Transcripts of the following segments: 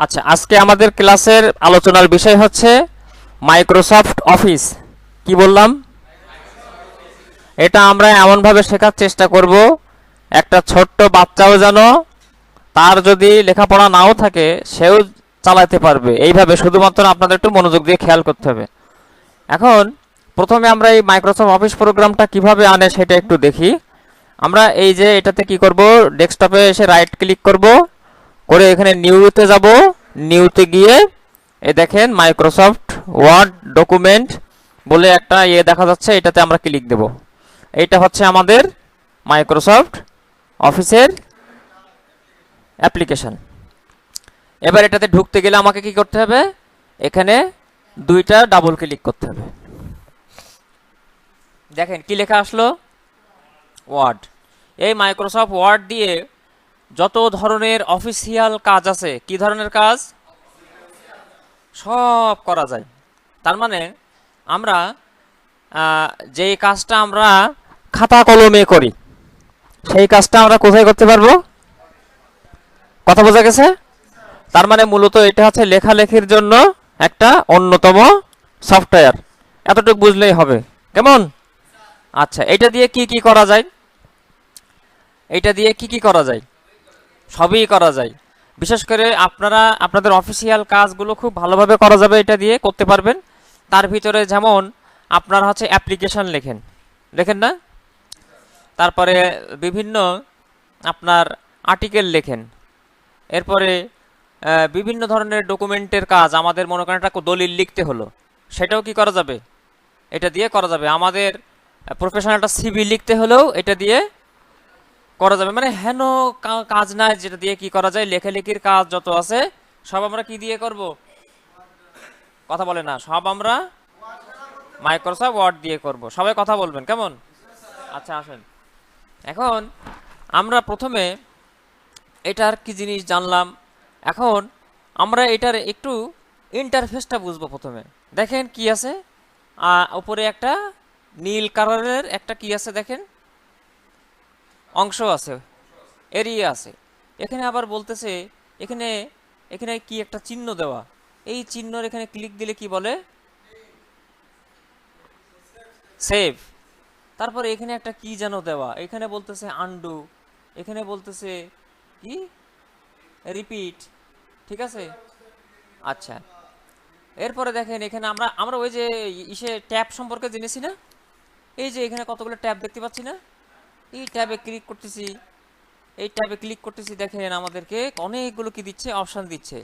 আচ্ছা আজকে আমাদের ক্লাসের আলোচনার বিষয় হচ্ছে মাইক্রোসফট অফিস কি বললাম? এটা আমরা এমনভাবে শেখার চেষ্টা করব, একটা ছোট্ট বাচ্চাও যেন তার যদি লেখাপড়া নাও থাকে, সেও চালাতে পারবে। এইভাবে শুধুমাত্র আপনাদের একটু মনোযোগ দিয়ে খেয়াল করতে হবে। এখন প্রথমে আমরা এই মাইক্রোসফট অফিস প্রোগ্রামটা কীভাবে আনে সেটা একটু দেখি। আমরা এই যে এটাতে কি করব, ডেস্কটপে এসে রাইট ক্লিক করব। করে এখানে নিউতে যাব। নিউতে গিয়ে এ দেখেন মাইক্রোসফট ওয়ার্ড ডকুমেন্ট বলে একটা ইয়ে দেখা যাচ্ছে, এটাতে আমরা ক্লিক দেব। এইটা হচ্ছে আমাদের মাইক্রোসফট অফিসের অ্যাপ্লিকেশন এবার এটাতে ঢুকতে গেলে আমাকে কি করতে হবে? এখানে দুইটা ডাবল ক্লিক করতে হবে। দেখেন কি লেখা আসলো? ওয়ার্ড এই মাইক্রোসফট ওয়ার্ড দিয়ে যত ধরনের অফিসিয়াল কাজ আছে, কি ধরনের কাজ? সব করা যায়। তার মানে আমরা যেই কাজটা আমরা খাতা কলমে করি, সেই কাজটা আমরা কোথায় করতে পারব? কথা বোঝা গেছে? তার মানে মূলত এটা হচ্ছে লেখালেখির জন্য একটা অন্যতম সফটওয়্যার। এতটুকু বুঝলেই হবে। কেমন? আচ্ছা এটা দিয়ে কি কি করা যায়? এটা দিয়ে কি কি করা যায়? সবই করা যায়। বিশেষ করে আপনারা, আপনাদের অফিসিয়াল কাজগুলো খুব ভালোভাবে করা যাবে এটা দিয়ে, করতে পারবেন। তার ভিতরে যেমন আপনারা হচ্ছে অ্যাপ্লিকেশন লেখেন। লেখেন না? তারপরে বিভিন্ন আপনার আর্টিকেল লেখেন। এরপরে বিভিন্ন ধরনের ডকুমেন্টের কাজ, আমাদের মনে করেন একটা দলিল লিখতে হলো। সেটাও কি করা যাবে? এটা দিয়ে করা যাবে। আমাদের প্রফেশনাল একটা সিভি লিখতে হলেও এটা দিয়ে করা যাবে। মানে হেন কাজ নাই যেটা দিয়ে কি করা যায়, লেখালেখির কাজ যত আছে, সব আমরা কি দিয়ে করব? কথা বলে না, সব আমরা মাইক্রোসফট ওয়ার্ড দিয়ে করব। সবাই কথা বলবেন, কেমন? আচ্ছা আসেন। এখন আমরা প্রথমে এটার কি জিনিস জানলাম? এখন আমরা এটার একটু ইন্টারফেসটা বুঝব প্রথমে। দেখেন কি আছে? উপরে একটা নীল কালারের একটা কি আছে দেখেন? অংশ আছে, এরিয়া আছে। এখানে আবার বলতেছে, এখানে এখানে কি একটা চিহ্ন দেওয়া। এই চিহ্নর এখানে ক্লিক দিলে কি বলে? সেভ তারপরে এখানে একটা কি যেন দেওয়া। এখানে বলতেছে আন্ডু এখানে বলতেছে কি? রিপিট ঠিক আছে? আচ্ছা। এরপরে দেখেন, এখানে আমরা আমরা ওই যে ইসে ট্যাব সম্পর্কে জেনেছি না? এই যে এখানে কতগুলো ট্যাব দেখতে পাচ্ছি না? এই ট্যাবে ক্লিক করতেছি এই ট্যাবে ক্লিক করতেছি, দেখেন আমাদেরকে অনেকগুলো কি দিচ্ছে? অপশন দিচ্ছে।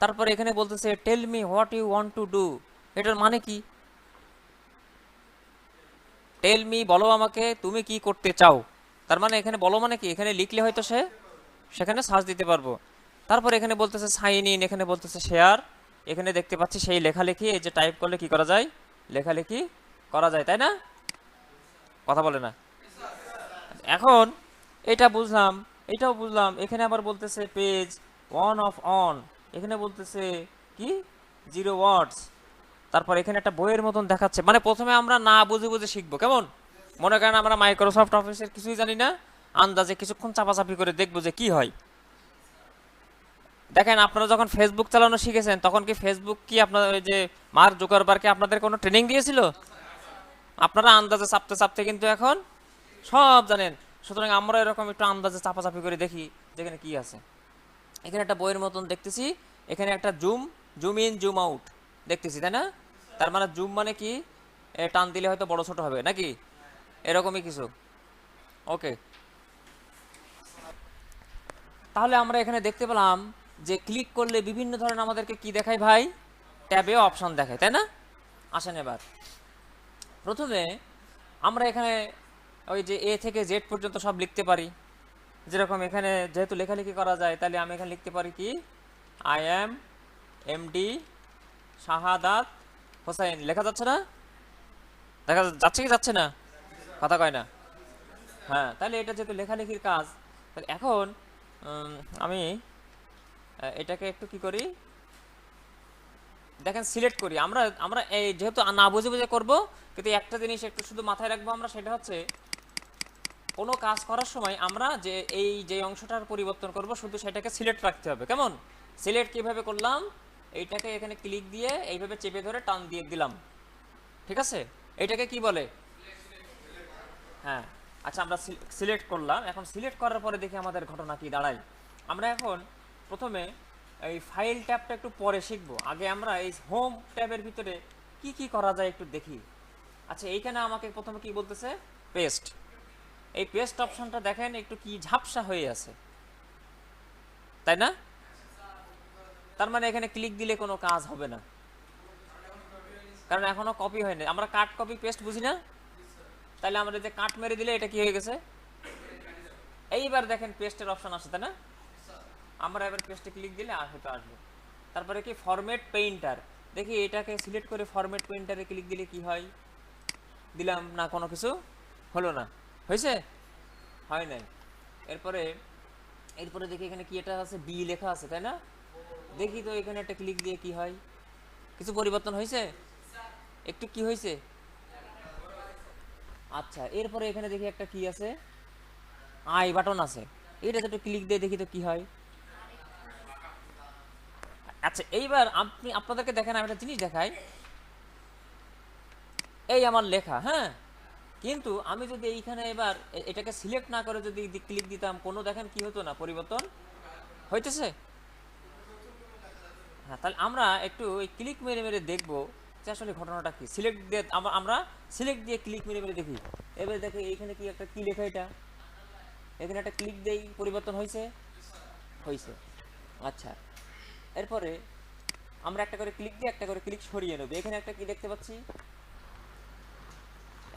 তারপর এখানে বলতেছে tell me what you want to do এটার মানে কি? টেল মি বলো আমাকে, তুমি কি করতে চাও? তার মানে এখানে বলো মানে কি? এখানে লিখলে হয়তো সে, সেখানে সার্চ দিতে পারব। তারপর এখানে বলতেছে সাইন ইন এখানে বলতেছে শেয়ার এখানে দেখতে পাচ্ছি সেই লেখালেখি, এই যে টাইপ করলে কি করা যায়? লেখালেখি করা যায়, তাই না? কথা বলে না। এখন এটা বুঝলাম, এটাও বুঝলাম, এখানে আবার বলতেছে পেজ ওয়ান অফ অন এখানে বলতেছে কি? জিরো ওয়ার্ডস তারপর এখানে একটা বইয়ের মতন দেখাচ্ছে মানে প্রথমে আমরা না বুঝে বুঝে শিখব, কেমন? মনে করেন আমরা মাইক্রোসফট অফিসের কিছুই জানি না, আন্দাজে কিছুক্ষণ চাপাচাপি করে দেখব যে কি হয়। দেখেন, আপনারা যখন ফেসবুক চালানো শিখেছেন, তখন কি ফেসবুক কি আপনার ওই যে মার্ক জুকারবার্গকে আপনাদের কোনো ট্রেনিং দিয়েছিল? আপনারা আন্দাজে চাপতে চাপতে কিন্তু এখন সব জানেন। সুতরাং আমরা এরকম একটু আন্দাজে চাপাচাপি করে দেখি যেখানে কি আছে। এখানে একটা বইয়ের মতন দেখতেছি, এখানে একটা zoom zoom in, zoom out দেখতেছি, তাই না? তার মানে জুম মানে কি? টান দিলে হয়তো বড় ছোট হবে, নাকি? এরকমই কিছু। ওকে। তাহলে আমরা এখানে দেখতে পেলাম যে ক্লিক করলে বিভিন্ন ধরনের আমাদেরকে কি দেখায় ভাই? ট্যাবে অপশন দেখায়, তাই না? আসেন এবার। প্রথমে আমরা এখানে ওই যে এ থেকে জেড পর্যন্ত সব লিখতে পারি। যেরকম এখানে যেহেতু লেখালেখি করা যায়, তাহলে আমি এখানে লিখতে পারি কি? I am MD Shahadat Hossain লেখা যাচ্ছে না? দেখা যাচ্ছে কি যাচ্ছে না? কথা কয় না। হ্যাঁ তাহলে এটা যেহেতু লেখালেখির কাজ, তাহলে এখন আমি এটাকে একটু কি করি? দেখেন সিলেক্ট করি। আমরা আমরা এই যেহেতু না বুঝে বুঝে করব, কিন্তু একটা জিনিস একটু শুধু মাথায় রাখব আমরা, সেটা হচ্ছে কোনো কাজ করার সময় আমরা যে এই যে অংশটার পরিবর্তন করব, শুধু সেটাকে সিলেক্ট রাখতে হবে। কেমন? সিলেক্ট কীভাবে করলাম? এইটাকে এখানে ক্লিক দিয়ে এইভাবে চেপে ধরে টান দিয়ে দিলাম। ঠিক আছে? এটাকে কি বলে? হ্যাঁ। আচ্ছা আমরা সিলেক্ট করলাম। এখন সিলেক্ট করার পরে দেখি আমাদের ঘটনা কি দাঁড়ায়। আমরা এখন প্রথমে এই ফাইল ট্যাবটা একটু পরে শিখব। আগে আমরা এই হোম ট্যাবের ভিতরে কি কি করা যায় একটু দেখি। আচ্ছা এইখানে আমাকে প্রথমে কি বলতেছে? পেস্ট এই পেস্ট অপশনটা দেখেন, একটু কি ঝাপসা হয়ে আছে। তাই না? তার মানে এখানে ক্লিক দিলে কোনো কাজ হবে না। কারণ এখনও কপি হয়নি। আমরা কাট কপি পেস্ট বুঝি না? তাহলে আমরা যে কাট মেরে দিলে এটা কি হয়ে গেছে? এইবার দেখেন পেস্টের অপশন আসে, তাই না? আমরা এবার পেস্টে ক্লিক দিলে হয়তো আসবে। তারপরে কি ফরম্যাট পেইন্টার দেখি এটাকে সিলেক্ট করে ফরম্যাট পেইন্টারে ক্লিক দিলে কি হয়? দিলাম না কোনো কিছু? হলো না। হয়েছে? হয় নাই। এরপরে এরপরে দেখি এখানে কি এটা আছে? বি লেখা আছে, তাই না? দেখি তো এখানে একটা ক্লিক দিয়ে কি হয়। কিছু পরিবর্তন হয়েছে? একটু কি হয়েছে? আচ্ছা এরপরে এখানে দেখি একটা কি আছে? আই বাটন আছে। এটাতে একটু ক্লিক দিয়ে দেখি তো কি হয়। আচ্ছা এইবার আপনি, আপনাদেরকে দেখেন, আমি একটা জিনিস দেখাই। এই আমার লেখা হ্যাঁ? কিন্তু আমি যদি এইখানে এবার এটাকে সিলেক্ট না করে যদি ক্লিক দিতাম, কোনো দেখেন কি হতো না পরিবর্তন? হইতেছে? হ্যাঁ তাহলে আমরা একটু ওই ক্লিক মেরে মেরে দেখব যে আসলে ঘটনাটা কি। সিলেক্ট দিয়ে আমরা- সিলেক্ট দিয়ে ক্লিক মেরে মেরে দেখি। এবার দেখে এইখানে কি একটা কি লেখা এটা? এখানে একটা ক্লিক দেই পরিবর্তন হয়েছে হয়েছে আচ্ছা। এরপরে আমরা একটা করে ক্লিক দিয়ে একটা করে ক্লিক সরিয়ে নেব। এখানে একটা কি দেখতে পাচ্ছি?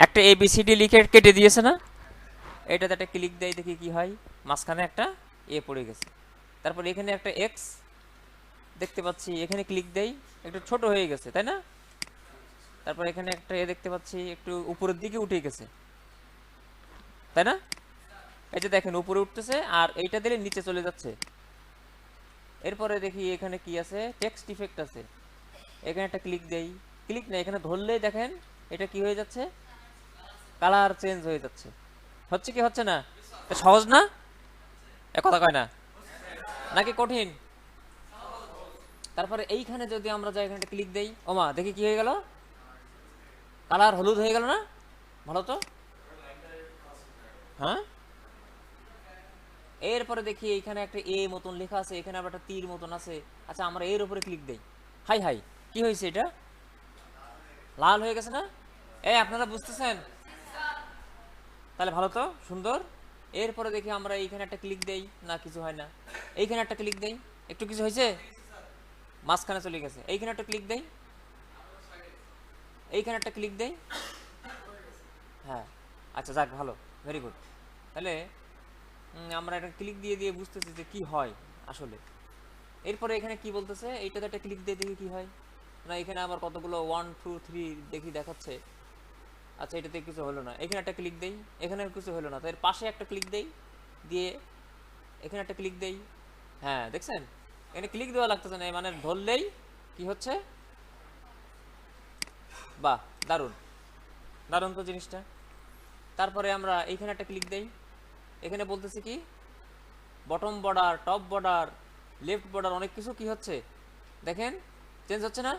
একটা এবিসিডি লিখে কেটে দিয়েছে না? এটাতে একটা ক্লিক দেয়, দেখি কি হয়। মাঝখানে একটা এ পড়ে গেছে। তারপর এখানে একটা এক্স দেখতে পাচ্ছি, এখানে ক্লিক দেই একটু ছোট হয়ে গেছে, তাই না? তারপর এখানে একটা এ দেখতে পাচ্ছি, একটু উপরের দিকে উঠে গেছে। তাই না? এই যে দেখেন, উপরে উঠতেছে আর এইটা দিলে নিচে চলে যাচ্ছে। এরপরে দেখি এখানে কি আছে? টেক্সট ইফেক্ট আছে। এখানে একটা ক্লিক দেই। ক্লিক না, এখানে ধরলেই দেখেন, এটা কি হয়ে যাচ্ছে? কালার চেঞ্জ হয়ে যাচ্ছে। হচ্ছে কি, হচ্ছে না? সহজ না? কথা কয় না? নাকি কঠিন? তারপরে এইখানে যদি আমরা যাই এখানে ক্লিক দেই ওমা দেখি কি হয়ে গেল? কালার হলুদ হয়ে গেল না? ভালো তো? হ্যাঁ? এরপরে দেখি এখানে একটা এ মতন লেখা আছে, এখানে আবার একটা তীর মতন আছে। আচ্ছা আমরা এর উপরে ক্লিক দেই। হাই হাই, কি হয়েছে এটা? লাল হয়ে গেছে না? এই আপনারা বুঝতেছেন? তাহলে ভালো তো? সুন্দর? এরপরে দেখি আমরা এইখানে একটা ক্লিক দেই। না, কিছু হয় না। এইখানে একটা ক্লিক দেই। একটু কিছু হয়েছে? মাঝখানে চলে গেছে। এইখানে একটা ক্লিক দেই। এইখানে একটা ক্লিক দেই। হ্যাঁ। আচ্ছা যাক, ভালো। ভেরি গুড তাহলে আমরা একটা ক্লিক দিয়ে দিয়ে বুঝতেছি যে কি হয় আসলে। এরপরে এখানে কি বলতেছে? এইটাতে একটা ক্লিক দিয়ে দেখি কি হয়। না, এখানে আবার কতগুলো ওয়ান টু থ্রি দেখি দেখাচ্ছে। আচ্ছা এটাতে কিছু হলো না। এখানে একটা ক্লিক দেই, এখানে কিছু হলো না। তো এর পাশে একটা ক্লিক দেই, দিয়ে এখানে একটা ক্লিক দেই। হ্যাঁ দেখছেন? এখানে ক্লিক দেওয়া লাগতেছে না মানে ধরলেই কি হচ্ছে? বাহ, দারুণ। দারুণ তো জিনিসটা। তারপরে আমরা এইখানে একটা ক্লিক দেই। এখানে বলতেছি কি? Bottom border top border left border অনেক কিছু কি হচ্ছে? দেখেন? চেঞ্জ হচ্ছে না?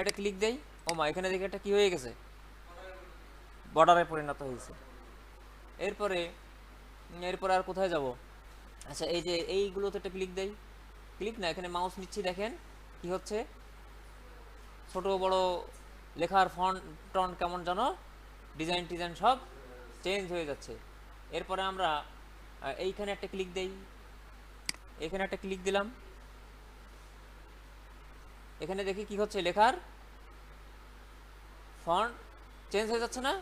এটা ক্লিক দেই। ও মা এখানে দেখে একটা কি হয়ে গেছে? বর্ডারে পরিণত হয়েছে। এরপরে এরপরে আর কোথায় যাব? আচ্ছা এই যে এইগুলোতে একটা ক্লিক দেই। ক্লিক না, এখানে মাউস নিচ্ছি, দেখেন কি হচ্ছে। ছোট, বড় লেখার ফন্ট টন কেমন জানো? ডিজাইন টিজাইন সব চেঞ্জ হয়ে যাচ্ছে। এরপরে আমরা এইখানে একটা ক্লিক দেই। এখানে একটা ক্লিক দিলাম। এখানে দেখি কি হচ্ছে, লেখার ফন্ট চেঞ্জ হয়ে যাচ্ছে না?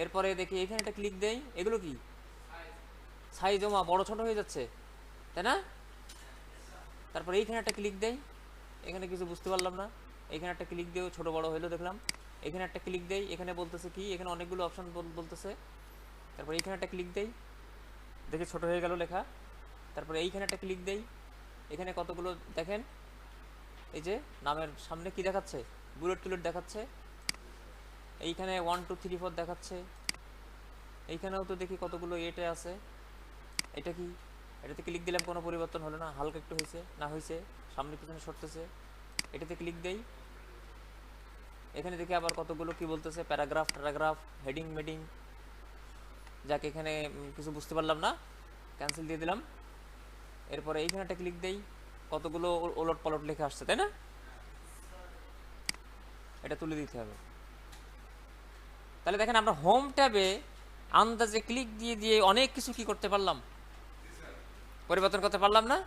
এরপরে দেখি এখানে একটা ক্লিক দেই, এগুলো কি? সাইজ জমা বড় ছোট হয়ে যাচ্ছে, তাই না? তারপর এইখানে একটা ক্লিক দেই, এখানে কিছু বুঝতে পারলাম না, এখানে একটা ক্লিক দিয়েও ছোট বড় হইল দেখলাম, এখানে একটা ক্লিক দেই, এখানে বলতেছে কি, এখানে অনেকগুলো অপশন বলতেছে, তারপর এইখানে একটা ক্লিক দেই, দেখে ছোট হয়ে গেল লেখা, তারপরে এইখানে একটা ক্লিক দেই, এখানে কতগুলো দেখেন, এই যে, নামের সামনে কি দেখাচ্ছে বুলেট টুলেট দেখাচ্ছে এইখানে ওয়ান টু থ্রি ফোর দেখাচ্ছে। এইখানেও তো দেখি কতগুলো এটে আছে। এটা কি? এটাতে ক্লিক দিলাম, কোনো পরিবর্তন হলো না। হালকা একটু হয়েছে, না হয়েছে, সামনে পিছনে সরতেছে। এটাতে ক্লিক দেই। এখানে দেখি আবার কতগুলো কি বলতেছে প্যারাগ্রাফ প্যারাগ্রাফ হেডিং মেডিং যাকে, এখানে কিছু বুঝতে পারলাম না। ক্যান্সেল দিয়ে দিলাম। এরপরে এইখানে একটা ক্লিক দেই। কতগুলো ওলট পলট লেখা আসছে, তাই না? এটা তুলে দিতে হবে। তাহলে দেখেন আমরা হোম ট্যাবে আন্দাজে ক্লিক দিয়ে দিয়ে অনেক কিছু কি করতে পারলাম? পরিবর্তন করতে পারলাম না?